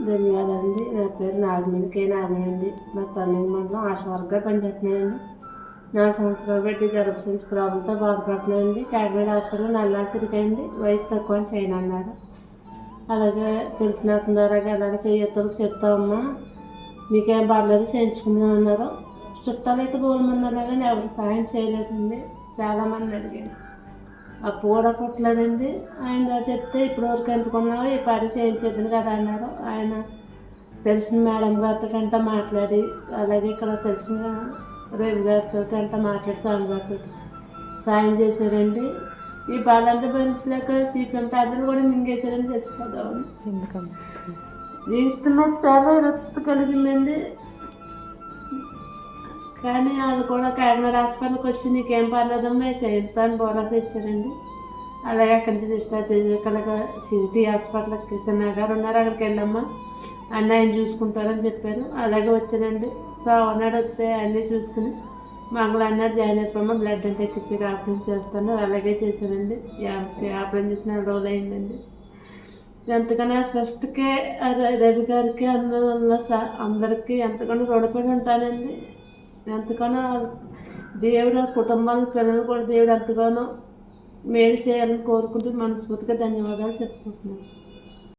ధన్యవాదాలండి. నా పేరు నాగమణి కే నాగమణి అండి. నా తల్లి మండలం ఆశా వర్గా పనిచేస్తున్నానండి నాలుగు సంవత్సరాలు పెట్టి గర్భసంచి ప్రాబ్లంతో బాధపడుతున్నానండి కాకినాడ హాస్పిటల్ నల్లాడు తిరిగాయండి. వయసు తక్కువ అని చేయను అన్నారు. అలాగే తెలిసిన అతని ద్వారా అలాగే చేయొత్తులకు చెప్తామమ్మా నీకేం పర్లేదు చేయించుకుందాం అన్నారు. చుట్టాలు అయితే బోల్ మంది అన్నారని ఎవరు సాయం చేయలేదండి. చాలామంది అడిగాను అప్పు కూడా పుట్టలేదండి. ఆయన చెప్తే ఇప్పుడు వరకు ఎంతుకున్నావో ఈ పాటి చేయించేద్దును కదా అన్నారు. ఆయన తెలిసిన మేడం గారితో అంట మాట్లాడి అలాగే ఇక్కడ తెలిసిన రవి గారితో అంట మాట్లాడి స్వామి గారితో సాయం చేశారండి. ఈ బాధంతా భరించలేక సిపిఎం టాబ్లెట్ కూడా మింగేశారని చచ్చిపోదామని ఎందుకమ్మా? జీవితంలో చాలా రక్త కలిగిందండి కానీ వాళ్ళు కూడా కాకినాడ హాస్పిటల్కి వచ్చి నీకేం పర్లేదమ్మా చేయిస్తా అని ఇచ్చారండి. అలాగే అక్కడి నుంచి డిశ్చార్జ్ చేసి సిటీ హాస్పిటల్కి కిషన్ గారు ఉన్నారు అక్కడికి వెళ్ళమ్మా. అన్నీ ఆయన చూసుకుంటారని చెప్పారు. అలాగే వచ్చానండి. సో అన్నాడు వస్తే అన్నీ చూసుకుని మంగళ జాయిన్ అయిపోయామా బ్లడ్ అంటే ఎక్కించి ఆపరేషన్ చేస్తాను అలాగే చేశానండి. యాభై ఆపరేషన్ చేసిన రోజులు అయిందండి. ఎంతగానో సృష్టికే రవి గారికి అన్న అందరికీ ఎంతగానో రుణపడి ఉంటానండి. ఎంతగానో దేవుడు ఆ పిల్లలు కూడా దేవుడు ఎంతగానో మేలు చేయాలని కోరుకుంటూ మనస్ఫూర్తిగా ధన్యవాదాలు చెప్పుకుంటున్నాను.